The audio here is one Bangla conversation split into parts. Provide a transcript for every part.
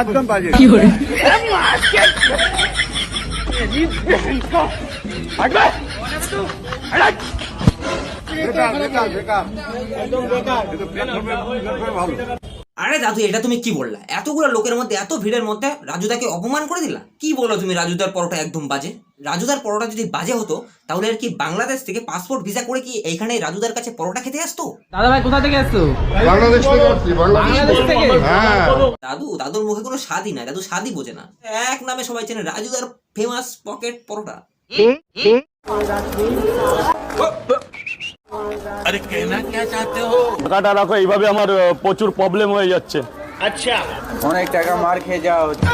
একদম বাজে বেকার বেকার বেকার। একদম বেকার ভালো। আরে দাদু এটা তুমি কি বললা? এতগুলো লোকের মধ্যে এত ভিড়ের মধ্যে রাজুদাকে অপমান করে দিলা? কি বলো তুমি রাজুদার পরোটা একদম বাজে? রাজুদার পরোটা যদি বাজে হতো তাহলে আর কি বাংলাদেশ থেকে পাসপোর্ট ভিসা করে কি এইখানে রাজুদার কাছে পরোটা খেতে আসতো? দাদা ভাই কোথা থেকে আসছো? বাংলাদেশ থেকে আসছি বাংলাদেশ থেকে। হ্যাঁ। দাদু দাদুর মুখে কোনো স্বাদই নাই। দাদু স্বাদই বোঝে না। এক নামে সবাই চেনে রাজুদার ফেমাস পকেট পরোটা। টাকাটা রাখো এইভাবে আমার আহ, প্রচুর প্রবলেম হয়ে যাচ্ছে অনেক টাকা মার খেয়ে যাওয়া হচ্ছে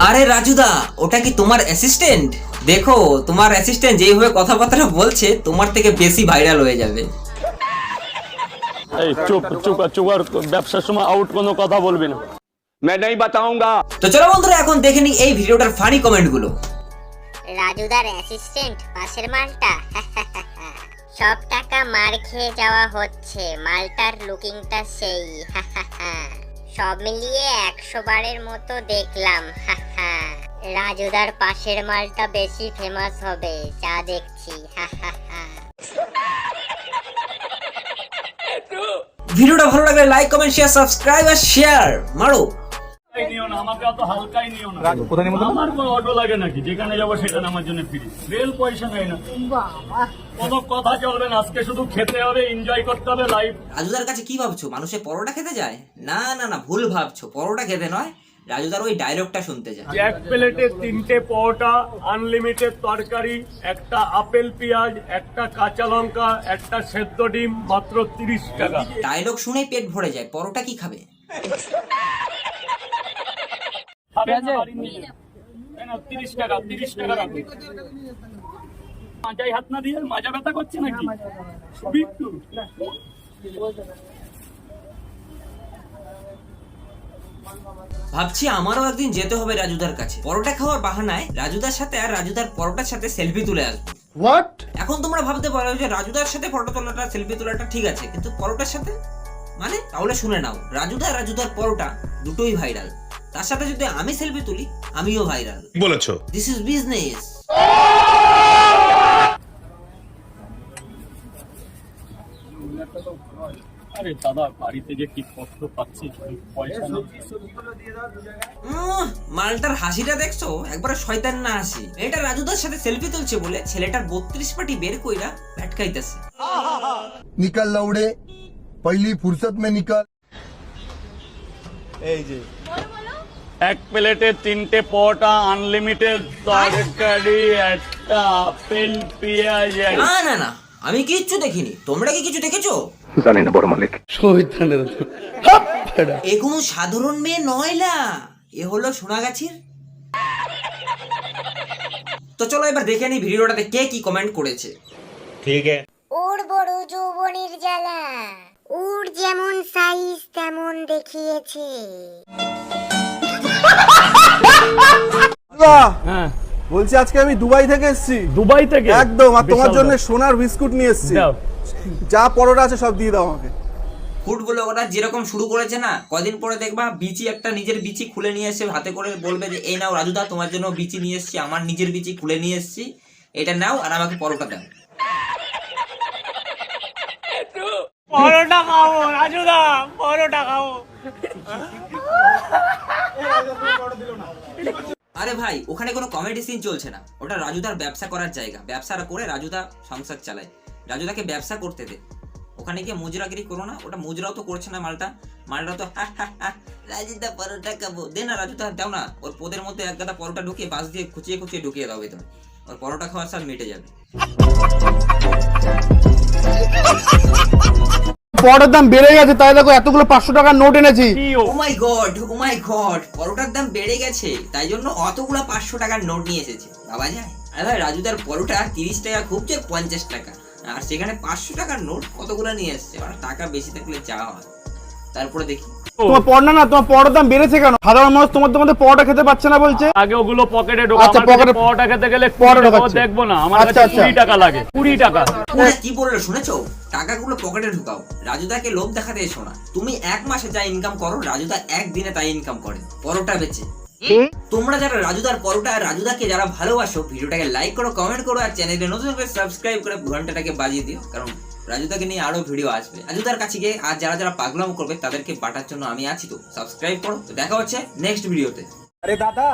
আরে রাজুদা ওটা কি তোমার অ্যাসিস্ট্যান্ট দেখো তোমার অ্যাসিস্ট্যান্ট যেইভাবে কথাবার্তা বলছে তোমার থেকে বেশি ভাইরাল হয়ে যাবে এই চুপ চুপ চুপ আর ব্যবসার সময় আউট কোনো কথা বলবি না मैं नहीं बताऊंगा তো চলো বন্ধুরা এখন দেখে নিই এই ভিডিওটার ফানি কমেন্টগুলো রাজুদার অ্যাসিস্ট্যান্ট পাশের মালটা। সব টাকা মার খেয়ে যাওয়া হচ্ছে, মালটার লুকিংটা সেই। সব মিলিয়ে একশো বারের মতো দেখলাম। রাজুদার পাশের মালটা বেশি ফেমাস হবে, যা দেখছি। ভিডিওটা ভালো লাগলে লাইক কমেন্ট শেয়ার সাবস্ক্রাইব আর শেয়ার মারো। না আমাকে অত হালকাই নিও না। আমার কোনো অটো লাগে নাকি? যেখানে যাব সেখানে আমার জন্য ফ্রি রেল পয়সা নেয় না। কোনো কথা চলবে না আজকে শুধু খেতে হবে এনজয় করতে হবে লাইফ রাজুদার কাছে কি ভাবছ? মানুষে পরোটা খেতে যায়? না না না ভুল ভাবছ। পরোটা খেতে নয় রাজুদার ওই ডায়লগটা শুনতে যায়। এক প্লেটে তিনটে পরোটা আনলিমিটেড তরকারি একটা আপেল পেঁয়াজ একটা কাঁচা লঙ্কা একটা সেদ্ধ ডিম মাত্র তিরিশ টাকা। ডায়লগ শুনেই পেট ভরে যায়। পরোটা কি খাবে খাবেন না বাড়ি নিয়ে যান। এই নাও, তিরিশ টাকা তিরিশ টাকা রাখুন। মাজায় হাত না দিয়ে মাজা ব্যথা করছে নাকি? একটু ভাবছি আমারও একদিন যেতে হবে রাজুদার কাছে। পরোটা খাওয়ার বাহানায় রাজুদার সাথে আর রাজুদার পরোটার সাথে সেলফি তুলে আসব। হোয়াট এখন তোমরা ভাবতে পারো যে রাজুদার সাথে ফটো তোলাটা সেলফি তোলাটা ঠিক আছে কিন্তু পরোটার সাথে? মানে? তাহলে শুনে নাও রাজুদা রাজুদার পরোটা দুটোই ভাইরাল তার সাথে যদি আমি সেলফি তুলি আমিও ভাইরাল বলেছ। দিস ইজ বিজনেস আরে দাদা বাড়িতে যে কি কষ্ট পাচ্ছি মালটার হাসিটা দেখছ? একবার শয়তান না হাসি। এটা রাজুদার সাথে সেলফি তুলছে বলে ছেলেটার বত্রিশ পাটি বের কইরা ভেটকাইতেছে নিকাল লাউড়ে পহলি ফুরসত মে নিকাল। এই যে এক প্লেটে তিনটে পরোটা আনলিমিটেড তরকারি একটা আপেল পেঁয়াজ না না না আমি কিচ্ছু দেখিনি। তোমরা কি কিছু দেখেছ? জানি না বড় মালিক। এ কোনো সাধারণ মেয়ে নয়লা এ হলো সোনাগাছির। তো চলো এবার দেখে নিই ভিডিওটাতে কে কি কমেন্ট করেছে। ঠিক আছে। ওর বড় যৌবনের জ্বালা। ওর যেমন সাইজ তেমন দেখিয়েছে। বলছি আজকে আমি দুবাই থেকে এসেছি। দুবাই থেকে? একদম আর তোমার জন্য সোনার বিস্কুট নিয়ে এসেছি। যা পরোটা আছে সব দিয়ে দাও আমাকে। ফুড বলে ওরা যেরকম শুরু করেছে না কদিন পরে দেখবা বিচি একটা নিজের বিচি খুলে নিয়ে এসে হাতে করে বলবে যে এই নাও রাজুদা তোমার জন্য বিচি নিয়ে এসেছি আমার নিজের বিচি খুলে নিয়ে এসেছি এটা নাও আর আমাকে পরোটা দাও। পরোটা খাব রাজুদা পরোটা খাব। আরে ভাই, ওখানে কোনো কমেডি সিন চলছে না। ওটা রাজুদার ব্যবসা করার জায়গা। ব্যবসা করে রাজুদা সংসার চালায়। রাজুদাকে ব্যবসা করতে দে। ওখানে গিয়ে মুজরাগিরি করো না, ওটা মুজরাও তো করছে না মালটা। মালটা তো রাজুদা পরোটা খাব। দে না রাজুদা, দাও না। ওর পোদের মধ্যে এক গাদা পরোটা ঢুকিয়ে বাস দিয়ে খুচিয়ে খুচিয়ে ঢুকিয়ে দাও ভেতরে। ওর পরোটা খাওয়ার সব মিটে যাবে। পরোটার দাম বেড়ে গেছে তাই দেখো এতগুলো পাঁচশো টাকার নোট এনেছি। ও? মাই গড ও মাই গড পরোটার দাম বেড়ে গেছে তাই জন্য অতগুলো পাঁচশো টাকার নোট নিয়ে এসেছে। বাবা যায়। আরে ভাই রাজুদার পরোটা তিরিশ টাকা খুব যে পঞ্চাশ টাকা। আর সেখানে পাঁচশো টাকার নোট কতগুলো নিয়ে এসছে? আর টাকা বেশি থাকলে যা হয়। তারপরে দেখি। তোমার পড়না না তোমার পড়ার দাম বেড়েছে কেন? সাধারণ মানুষ তোমার দোকানে পরোটা খেতে পাচ্ছে না বলছে। আগে ওগুলো পকেটে ঢোকা আচ্ছা, পকেটে- পরোটা খেতে গেলে পরোটা দেখব না আমার আচ্ছা, কাছে আচ্ছা। কুড়ি টাকা লাগে কুড়ি টাকা। কি বলল শুনেছো? টাকাগুলো পকেটে ঢুকাও। রাজুদাকে লোভ দেখাতে এসো না। তুমি এক মাসে যা ইনকাম করো রাজুদা একদিনে তাই ইনকাম করে পরোটা বেচে। তোমরা যারা রাজুদার পরোটা আর রাজুদাকে যারা ভালোবাসো ভিডিওটাকে লাইক করো কমেন্ট করো আর চ্যানেলে নতুন করে সাবস্ক্রাইব করে ঘন্টাটাকে বাজিয়ে দিও কারণ রাজুদাকে নিয়ে আরো ভিডিও আসবে রাজুদার কাছে গিয়ে আর যারা যারা পাগলাম করবে তাদেরকে বাটার জন্য আমি আছি তো সাবস্ক্রাইব করো তো দেখা হচ্ছে নেক্সট ভিডিওতে अरे दादा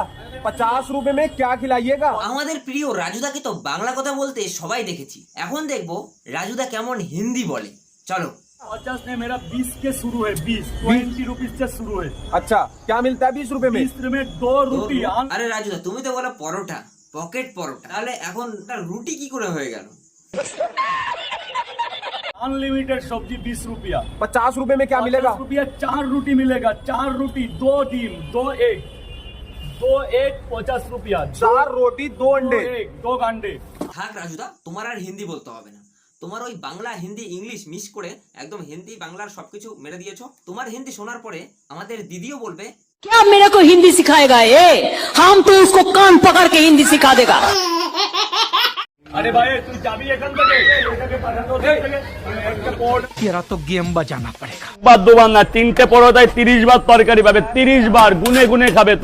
पचास रुपए में क्या खिलाइएगा আমাদের প্রিয় রাজুদাকে তো বাংলা কথা বলতে সবাই দেখেছি এখন দেখবো রাজুদা কেমন হিন্দি বলে চলো पचास ने मेरा बीस के शुरू है बीस ट्वेंटी रुपीज से शुरू है अच्छा क्या मिलता है बीस रुपए में बीस में दो रोटी आन- আরে রাজুদা তুমি তো বলো পরোটা পকেট পরোটা তাহলে এখন তার রুটি কি করে হয়ে গেল अनलिमिटेड सब्जी बीस रुपया पचास रुपए में क्या मिलेगा पचास रुपया चार रोटी मिलेगा चार रोटी दो डिम दो एग दो एग पचास रुपया दो- चार रोटी दो दो अंडे एग दो अंडे থাক রাজুদা তোমার আর হিন্দি বলতে হবে না তোমার ওই বাংলা হিন্দি ইংলিশ মিক্স করে একদম হিন্দি বাংলার সবকিছু মেরে দিয়েছো তোমার হিন্দি শোনার পরে আমাদের দিদিও বলবে क्या मेरे को हिंदी सिखाएगा ये हम तो उसको कान पकड़ के हिंदी सिखा देगा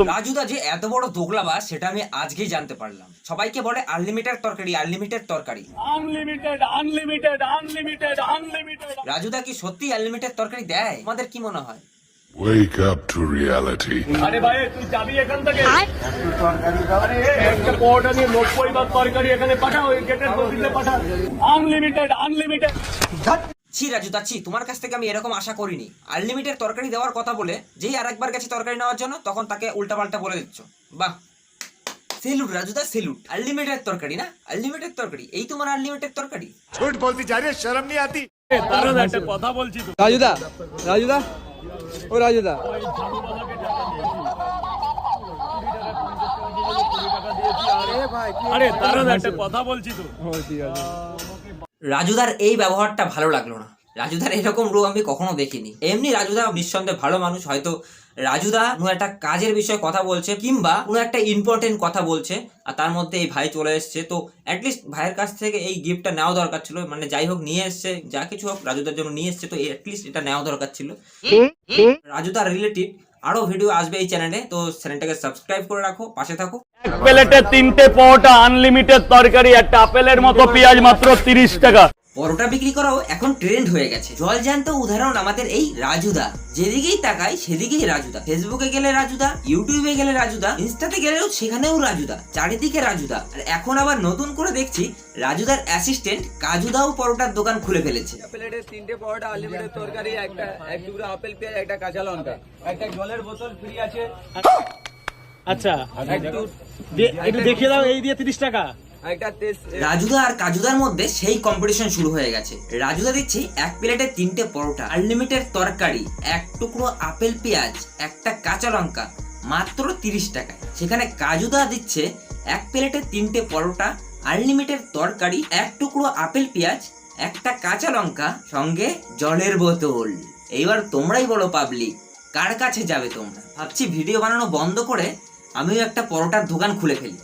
রাজুদা যে এত বড় সেটা আমি আজকেই জানতে পারলাম। সবাইকে বলে আনলিমিটেড তরকারি আনলিমিটেড তরকারি। আনলিমিটেড আনলিমিটেড রাজুদা কি সত্যি আনলিমিটেড তরকারি দেয়? আমাদের কি মনে হয়? Wake up to reality. Unlimited, unlimited. তুই ছি রাজু দাচ্ছি তোমার কাছ থেকে আমি এরকম আশা করিনি। আনলিমিটেড তরকারি দেওয়ার কথা বলে যেই আর একবার গেছে তরকারি নেওয়ার জন্য তখন তাকে উল্টাপাল্টা বলে দিচ্ছ। বাহ। Salute রাজুদা salute. আনলিমিটেড তরকারি না? আনলিমিটেড তরকারি। এই তোমার আনলিমিটেড তরকারি? ছোট বলতে চাই শরম নি আতি। দারুণ একটা কথা বলছি তো। রাজুদা রাজুদা ও রাজুদা। কথা বলছি রাজুদার এই ব্যবহারটা ভালো লাগল না। রাজুদার এরকম রূপ আমি কখনো দেখিনি। এমনি রাজুদা নিঃসন্দেহে ভালো মানুষ, হয়তো রাজুদা কোনো একটা কাজের বিষয়ে কথা বলছে কিংবা কোনো একটা ইম্পর্টেন্ট কথা বলছে আর তার মধ্যে এই ভাই চলে এসছে। তো অ্যাটলিস্ট ভাইয়ের কাছ থেকে এই গিফটটা নেওয়া দরকার ছিল। মানে যাই হোক নিয়ে এসছে, যা কিছু হোক রাজুদার জন্য নিয়ে এসছে, তো অ্যাটলিস্ট এটা নেওয়া দরকার ছিল। রাজুদার রিলেটিভ আরও ভিডিও আসবে এই চ্যানেলে তো চ্যানেলটাকে সাবস্ক্রাইব করে রাখো, পাশে থাকো। এক প্লেটে তিনটে পরোটা আনলিমিটেড তরকারি, একটা আপেলের মতো পেঁয়াজ মাত্র তিরিশ টাকা। পরোটা বিক্রি করাও এখন ট্রেন্ড হয়ে গেছে। জলজান্ত উদাহরণ আমাদের এই রাজুদা। যেদিকেই তাকাই সেদিকেই রাজুদা। ফেসবুকে গেলে রাজুদা ইউটিউবে গেলে রাজুদা ইনস্টাতে গেলেও সেখানেও রাজুদা চারিদিকে রাজুদা। আর এখন আবার নতুন করে দেখছি রাজুদার অ্যাসিস্ট্যান্ট কাজুদাও পরোটার দোকান খুলে ফেলেছে। প্লেটে তিনটে পরোটা আনলিমিটেড তরকারি একটা এক টুকরো আপেল পেঁয়াজ একটা কাঁচা লঙ্কা। একটা জলের বোতল ফ্রি আছে। আচ্ছা একটু একটু দেখিয়ে দাও এই দিয়ে তিরিশ টাকা। রাজুদা আর কাজুদার মধ্যে সেই কম্পিটিশন শুরু হয়ে গেছে। রাজুদা দিচ্ছে এক প্লেটে তিনটে পরোটা আনলিমিটেড তরকারি, এক টুকরো আপেল পেঁয়াজ, একটা কাঁচা লঙ্কা, মাত্র তিরিশ টাকায়। সেখানে কাজুদা দিচ্ছে এক প্লেটে তিনটে পরোটা আনলিমিটেড তরকারি, এক টুকরো আপেল পেঁয়াজ, একটা কাঁচা লঙ্কা, সঙ্গে জলের বোতল। এইবার তোমরাই বলো পাবলিক কার কাছে যাবে তোমরা? ভাবছি ভিডিও বানানো বন্ধ করে আমিও একটা পরোটার দোকান খুলে ফেলি।